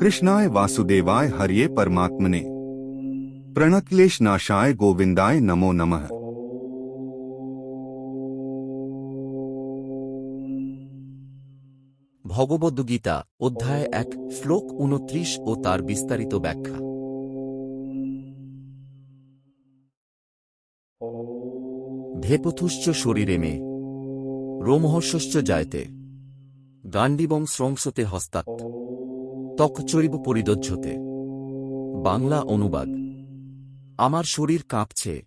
कृष्णाय वासुदेवाय हरिये परमात्मने प्रणक्लेश नाशाय गोविंदाय नमो नमः ভগবদ্গীতা অধ্যায় এক শ্লোক উনত্রিশ ও তার বিস্তারিত ব্যাখ্যা ভেপথুশ্চ শরীরে মে রোমহর্ষশ্চ জায়তে গান্ডিবং শ্রংসতে হস্তাৎ। ত্বকচরিব পরিদজ্জতে। বাংলা অনুবাদ। আমার শরীর কাঁপছে।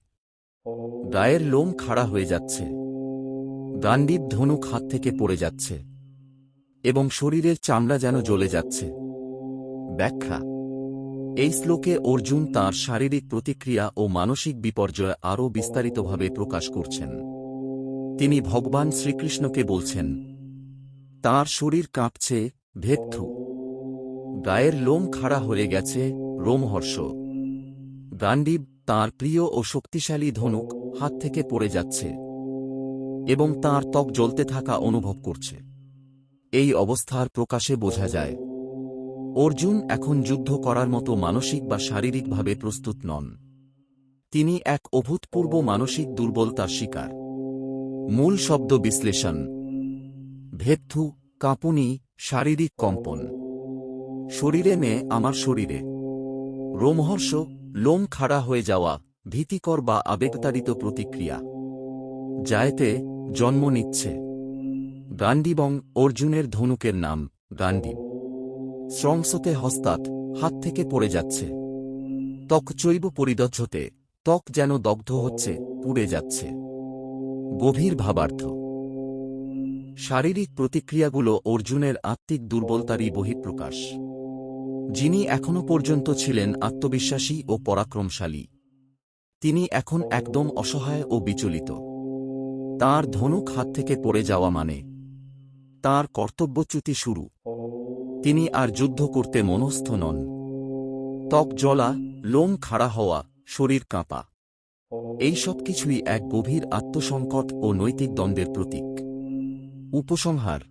গায়ের লোম খাড়া হয়ে যাচ্ছে। গান্ডিব ধনুক হাত থেকে পড়ে যাচ্ছে। এবং শরীরের চামড়া যেন জ্বলে যাচ্ছে। ব্যাখ্যা। এই শ্লোকে অর্জুন তার শারীরিক প্রতিক্রিয়া ও মানসিক বিপর্যয় আরও বিস্তারিতভাবে প্রকাশ করছেন। তিনি ভগবান শ্রীকৃষ্ণকে বলছেন তার শরীর কাঁপছে, ভেত্থু। গায়ের লোম খাড়া হয়ে গেছে, রোমহর্ষ। গান্ডিব তার প্রিয় ও শক্তিশালী ধনুক, হাত থেকে পড়ে যাচ্ছে এবং তার ত্বক জ্বলতে থাকা অনুভব করছে। এই অবস্থার প্রকাশে বোঝা যায়, অর্জুন এখন যুদ্ধ করার মতো মানসিক বা শারীরিকভাবে প্রস্তুত নন। তিনি এক অভূতপূর্ব মানসিক দুর্বলতার শিকার। মূল শব্দ বিশ্লেষণ। ভেত্থু কাঁপুনি, শারীরিক কম্পন। শরীরে নে আমার শরীরে। রোমহর্ষ, লোম খাড়া হয়ে যাওয়া, ভীতিকর বা আবেগতাড়িত প্রতিক্রিয়া। জায়তে জন্ম নিচ্ছে। গান্ডিবং অর্জুনের ধনুকের নাম, গান্ডিব। শ্রংসতে হস্তাৎ, হাত থেকে পড়ে যাচ্ছে। ত্বক চৈব পরিদজ্জতে, ত্বক যেন দগ্ধ হচ্ছে, পুড়ে যাচ্ছে। গভীর ভাবার্থ। শারীরিক প্রতিক্রিয়াগুলো অর্জুনের আত্মিক দুর্বলতারই বহিঃপ্রকাশ। যিনি এখনও পর্যন্ত ছিলেন আত্মবিশ্বাসী ও পরাক্রমশালী। তিনি এখন একদম অসহায় ও বিচলিত। তার ধনুক হাত থেকে পড়ে যাওয়া মানে তার কর্তব্যচ্যুতি শুরু। তিনি আর যুদ্ধ করতে মনস্থ নন। ত্বক জ্বলা, লোম খাড়া হওয়া, শরীর কাঁপা। এই সব কিছুই এক গভীর আত্মসংকট ও নৈতিক দ্বন্দ্বের প্রতীক। উপসংহার।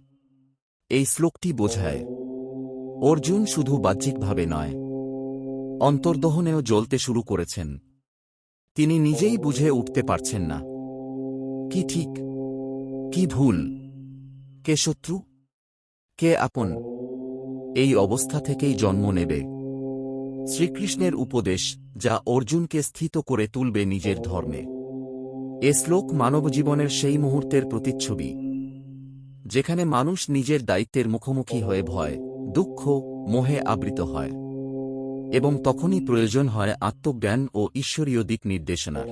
এই শ্লোকটি বোঝায়, অর্জুন শুধু বাহ্যিকভাবে নয়, অন্তর্দহনেও জ্বলতে শুরু করেছেন। তিনি নিজেই বুঝে উঠতে পারছেন না, কি ঠিক, কি ভুল, কে শত্রু, কে আপন, এই অবস্থা থেকেই জন্ম নেবে। শ্রীকৃষ্ণের উপদেশ যা অর্জুনকে স্থিত করে তুলবে নিজের ধর্মে। এ শ্লোক মানবজীবনের সেই মুহূর্তের প্রতিচ্ছবি। যেখানে মানুষ নিজের দায়িত্বের মুখোমুখি হয়ে ভয়, দুঃখ, মোহে আবৃত হয় এবং তখনই প্রয়োজন হয় আত্মজ্ঞান ও ঈশ্বরীয় দিক নির্দেশনার।